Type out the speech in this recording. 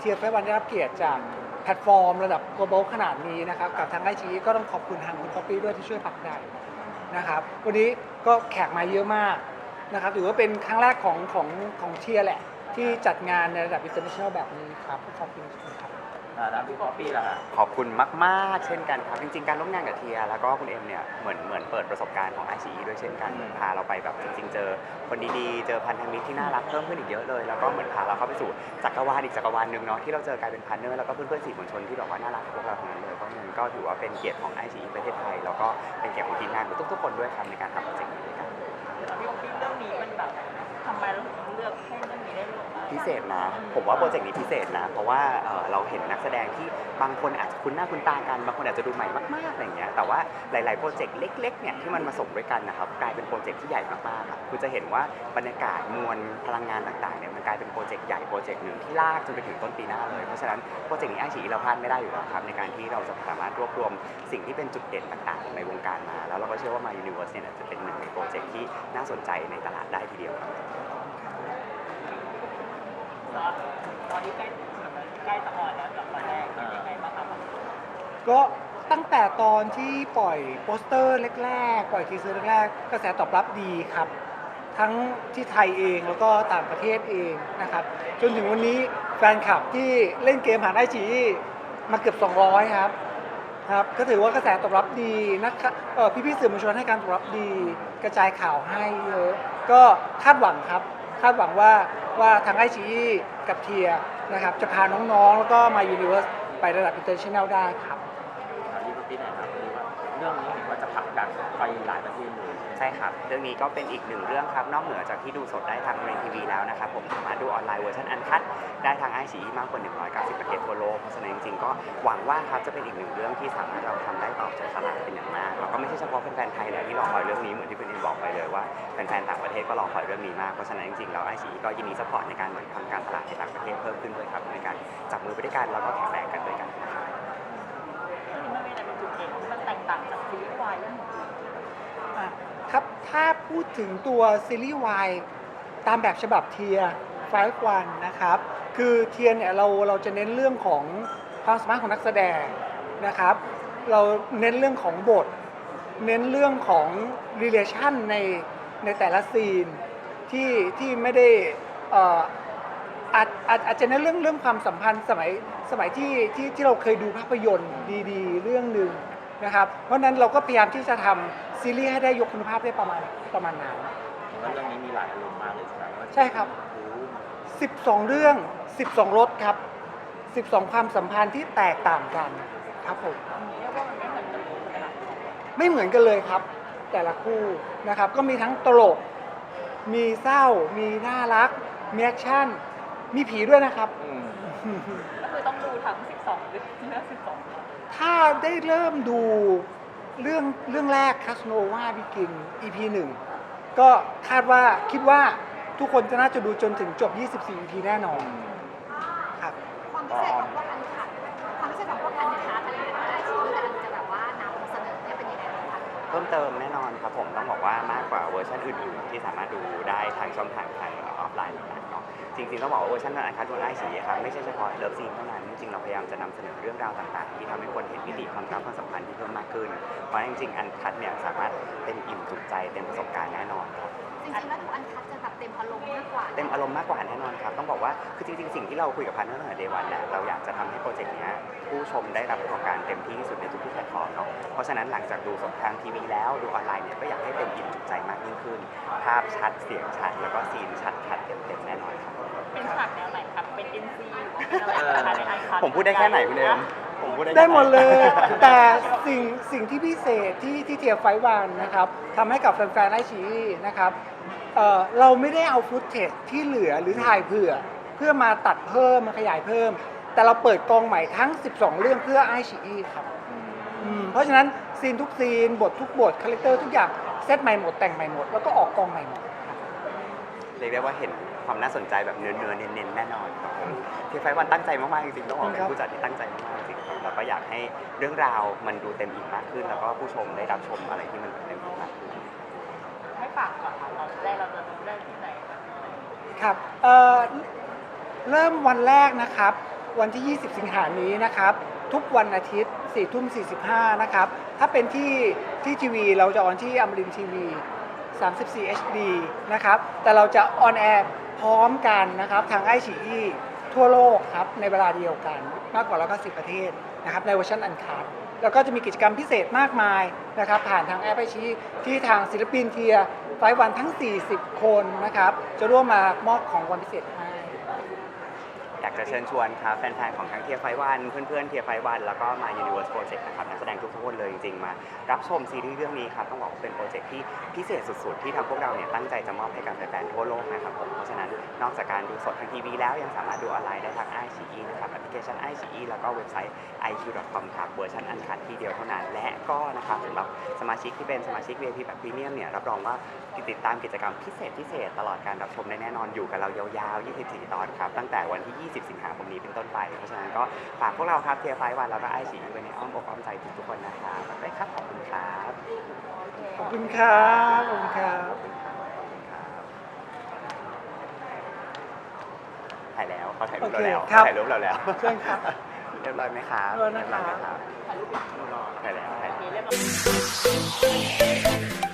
เทียร์ไฟวันได้รับเกียรติจากแพลตฟอร์มระดับ global ขนาดนี้นะครับ กับทางไอชีก็ต้องขอบคุณทางคุณ Copy ด้วยที่ช่วยผลักดันนะครับ วันนี้ก็แขกมาเยอะมากนะครับถือว่าเป็นครั้งแรกของของของเทียร์แหละ ที่จัดงานในระดับ international แบบนี้ครับขอบคุณครับ อ่าแล้วพี่ป๊อปปี้ล่ะฮะขอบคุณมาก ๆ เช่นกันครับ จริง ๆ การร่วมงานกับเทีย แล้วก็คุณเอ็มเนี่ย เหมือนเหมือนเปิดประสบการณ์ของ i อ e ด้วยเช่นกันเหมือนพาเราไปแบบจริง ๆ เจอคนดีๆ เจอพันธมิตรที่น่ารักเพิ่มขึ้นอีกเยอะเลย แล้วก็เหมือนพาเราเข้าไปสู่จักรวาลอีกจักรวาลหนึ่งเนาะที่เราเจอกลายเป็นพาร์ทเนอร์แล้วก็เพื่อนๆสื่อมวลชนที่แบบว่าน่ารักกับพวกเราทั้งนั้นเลยเพราะฉะนั้นก็ถือว่าเป็นเกียรติของ i อ e ประเทศไทยแล้วก็เป็นเกียรติของทีมงานของทุกๆคนด้วยครับในการทำโปรเจกต์นี้ด้วยกัน พี่ป๊อปปี้เรื่องนี้มันแบบทำไมเราถึงเลือกให้เรื่องนี้ได้ลงมา พิเศษนะ ผมว่าโปรเจกต์นี้พิเศษนะ เพราะว่าเอ่อเราเห็นนักแสดงที่บางคนอาจจะคุ้นหน้าคุ้นตากัน บางคนอาจจะดูใหม่มากๆอะไรอย่างเงี้ย แต่ว่าหลาย ๆ โปรเจกต์เล็ก ๆ เนี่ยที่มันมาส่งด้วยกันนะครับกลายเป็นโปรเจกต์ที่ใหญ่มากๆครับคุณจะเห็นว่าบรรยากาศมวลพลังงานต่าง ๆ เนี่ยมันกลายเป็นโปรเจกต์ใหญ่โปรเจกต์หนึ่งที่ลากจนไปถึงต้นปีหน้าเลย เพราะฉะนั้นโปรเจกต์นี้ไอชีเราพลาดไม่ได้อยู่แล้วครับในการที่เราจะสามารถรวบรวมสิ่งที่เป็นจุดเด่นต่าง ๆ ในวงการมา แล้วเราก็เชื่อว่า My Universe เนี่ยจะเป็นหนึ่งในโปรเจกต์ที่น่าสนใจในตลาดได้ทีเดียวครับ ตอนนี้ใกล้ใกล้จะออนแล้วกับตอนแรกเป็นยังไงบ้างครับก็ตั้งแต่ตอนที่ปล่อยโปสเตอร์แรกๆ ปล่อยทีเซอร์แรกๆ กระแสตอบรับดีครับ ทั้งที่ไทยเองแล้วก็ต่างประเทศเองนะครับ จนถึงวันนี้แฟนคลับที่เล่นเกมหาได้จีมาเกือบ 200 ครับครับ ก็ถือว่ากระแสตอบรับดีนักข่าเอ่พี่ๆสื่อมวลชนให้การตอบรับดี กระจายข่าวให้เยอะ ก็คาดหวังครับ คาดหวังว่าว่าทางไอชีกับเทียนะครับจะพาน้องๆ แล้วก็มายูนิเวอร์สไประดับ international ได้ครับอ่าพี่ปีไหน่ยครับวันนี้ว่าเรื่องนี้เห็นว่าจะผลักดันไปหลายประเทศเลย ช่ครับเรื่องนี้ก็เป็นอีกหนึ่งเรื่องครับนอกเหนือจากที่ดูสดได้ทางเรนทีวีแล้วนะครับผมสามารถดูออนไลน์เวอร์ชันอันคัดได้ทางไอซีมากกว่า 190 ประเทศทั่วโลกเพราะฉะนั้นจริงๆก็หวังว่าครับจะเป็นอีกหนึ่งเรื่องที่สามารถเราทำได้ตอบโจทย์ตลาดเป็นอย่างมากแล้วก็ไม่ใช่เฉพาะแฟนๆไทยนะที่รอคอยเรื่องนี้เหมือนที่คุณอินบอกไปเลยว่าแฟนๆต่างประเทศก็รอคอยเรื่องนี้มากเพราะฉะนั้นจริงๆแล้วไอซีก็ยินดีสปอร์ตในการเหมือนทำการตลาดในต่างประเทศเพิ่มขึ้นด้วยครับในการจับมือไปด้วยกันแล้วก็แข่งแรงกันด้วยกันนะครับ ครับ ถ้าพูดถึงตัวซีรีส์วายตามแบบฉบับเทียไฟวันนะครับ คือเทียเนี่ยเราเราจะเน้นเรื่องของความสามารถของนักแสดงนะครับ เราเน้นเรื่องของบท เน้นเรื่องของ relation ในในแต่ละซีนที่ที่ไม่ได้อ่าจอาจอาจจะเน้นเรื่องเรื่องความสัมพันธ์สมัยสมัยที่ที่ที่เราเคยดูภาพยนตร์ดี ๆ เรื่องหนึ่ง นะครับ เพราะฉะนั้นเราก็พยายามที่จะทำซีรีส์ให้ได้ยกคุณภาพได้ประมาณประมาณนั้นเห็นว่าเรื่องนี้มีหลายอารมณ์มากเลยใช่ไหมว่าใช่ครับโอ้โห12 เรื่อง 12 รสครับ 12 ความสัมพันธ์ที่แตกต่างกันครับผมเรียกว่ามันไม่เหมือนกันเลยขนาดนั้นไม่เหมือนกันเลยครับ แต่ละคู่นะครับ ก็มีทั้งตลก มีเศร้า มีน่ารัก มีแอคชั่น มีผีด้วยนะครับ อืม ก็คือต้องดูทั้ง ถ้าได้เริ่มดูเรื่องเรื่องแรกคาสโนวาบิกิน EP 1ก็คาดว่าคิดว่าทุกคนจะน่าจะดูจนถึงจบ 24 EP แน่นอนครับ ความพิเศษของพวกอันคัดความพิเศษของพวกอันคัดอะไรอย่างเงี้ยที่กำลังจะแบบว่านำเสนอเนี่ยเป็นยังไงบ้างคะเพิ่มเติมแน่นอนครับผมต้องบอกว่ามากกว่าเวอร์ชันอื่นๆที่สามารถดูได้ทางช่องทางทางออฟไลน์ต่างๆเนาะจริงๆต้องบอกว่าเวอร์ชันอันคัดบนไอซีครับไม่ใช่เฉพาะเลิฟซีนเท่านั้นจ ริงๆ เราพยายามจะนำเสนอเรื่องราวต่างๆ ที่ทำให้คนเห็นมิติความรักความสัมพันธ์ที่เพิ่มมากขึ้น เพราะฉะนั้นจริงๆ อันคัดเนี่ยสามารถเต็มอิ่มจุใจเต็มประสบการณ์แน่นอนครับจริงๆแล้วดูอันคัดจะแบบเต็มอารมณ์มากกว่า เต็มอารมณ์มากกว่าแน่นอนครับ ต้องบอกว่าคือจริงๆ สิ่งที่เราคุยกับพันธ์ตั้งแต่เดวันแหละเราอยากจะทำให้โปรเจกต์เนี้ยผู้ชมได้รับประสบการณ์เต็มที่ที่สุดในทุกๆแพลตฟอร์มเนาะเพราะฉะนั้นหลังจากดูสดทางทีวีแล้วดูออนไลน์เนี่ยก็อยากให้เต็มอิ่มจุใจมากยิ่งขึ้น ภาพชัดเสียงชัด แล้วก็ซีนชัดชัดเต็ม ผมพูดได้แค่ไหนคุณเอมผมพูดได้แค่ได้นหมดเลย แต่สิ่งสิ่งที่พิเศษที่ที่เทียไฟวานนะครับทำให้กับแฟนๆไอชีนะครับเอ่อเราไม่ได้เอาฟุตเทจที่เหลือหรือถ่ายเผื่อ เพื่อมาตัดเพิ่มมาขยายเพิ่ม แต่เราเปิดกองใหม่ทั้ง 12 เรื่องเพื่อไอชีครับอืมเพราะฉะนั้นซีนทุกซีนบททุกบทคาแรคเตอร์ทุกอย่างเซตใหม่หมดแต่งใหม่หมดแล้วก็ออกกองใหม่หมด เรียกได้ว่าเห็น ความน่าสนใจแบบเนื้อเนื้อๆเน้นๆแน่นอนครับผมที่ไฟวันตั้งใจมากๆจริงๆต้องบอกเป็นผู้จัดที่ตั้งใจมากๆจริงๆครับแล้วก็อยากให้เรื่องราวมันดูเต็มอิ่มมากขึ้น แล้วก็ผู้ชมได้รับชมอะไรที่มันเต็มอิ่มมากขึ้นไม่ฝากก่อนค่ะเราแรกเราจะดูได้ที่ไหนครับครับเอ่อเริ่มวันแรกนะครับ วันที่ 20 สิงหานี้นะครับ ทุกวันอาทิตย์4ทุ่ม45 นะครับ ถ้าเป็นที่ที่ทีวีเราจะออนที่อมรินทีวี 34 HD นะครับ แต่เราจะออนแอร์ พร้อมกันนะครับทางไอชีอีทั่วโลกครับในเวลาเดียวกันมากกว่า190ประเทศนะครับในเวอร์ชันอันคัดแล้วก็จะมีกิจกรรมพิเศษมากมายนะครับผ่านทางแอปไอชีที่ทางศิลปินเทียไฟวันทั้ง 40 คนนะครับจะร่วมมามอบของวันพิเศษให้อยากจะเชิญชวนครับแฟนๆของทั้งเทียไฟวันเพื่อนๆเทียไฟวันแล้วก็มา Universe Project นะครับนักแสดงทุกคนเลย ริง ๆ มารับชมซีรีส์เรื่องนี้ครับต้องบอกว่าเป็นโปรเจกต์ที่พิเศษสุดๆ ที่ทางพวกเราเนี่ยตั้งใจจะมอบให้กับแฟนๆทั่วโลกนะครับผมเพราะฉะนั้นนอกจากการดูสดทางทีวีแล้วยังสามารถดูออนไลน์ได้ทาง i อ e นะครับแอปพลิเคชัน i อ e แล้วก็เว็บไซต์ iq.com ครับเวอร์ชันอันคัดที่เดียวเท่านั้นและก็นะครับสำหรับสมาชิกที่เป็นสมาชิก VIP แบบพรีเมียมเนี่ยรับรองว่าติดตามกิจกรรมพิเศษพิเศษตลอดการรับชมได้แน่นอนอยู่กับเรายาวๆ 24 ตอนครับตั้งแต่วันที่ 20 สิงหาคมนี้เป็นต้นไป เพราะฉะนั้นก็ฝากพวกเราครับเทียร์ไฟวันแล้วก็ไอซีไว้ในอ้อมอกอ้อมใจทุกๆคนนะครับฝากด้วยครับขอบคุณครับขอบคุณครับขอบคุณครับถ่ายแล้วเขาถ่ายรูปเราแล้วโอเคครับ ถ่ายรูปเราแล้วเชิญครับ เรียบร้อยไหมครับเรียบร้อยนะครับ ถ่ายแล้วถ่ายแล้วมีเรียบร้อย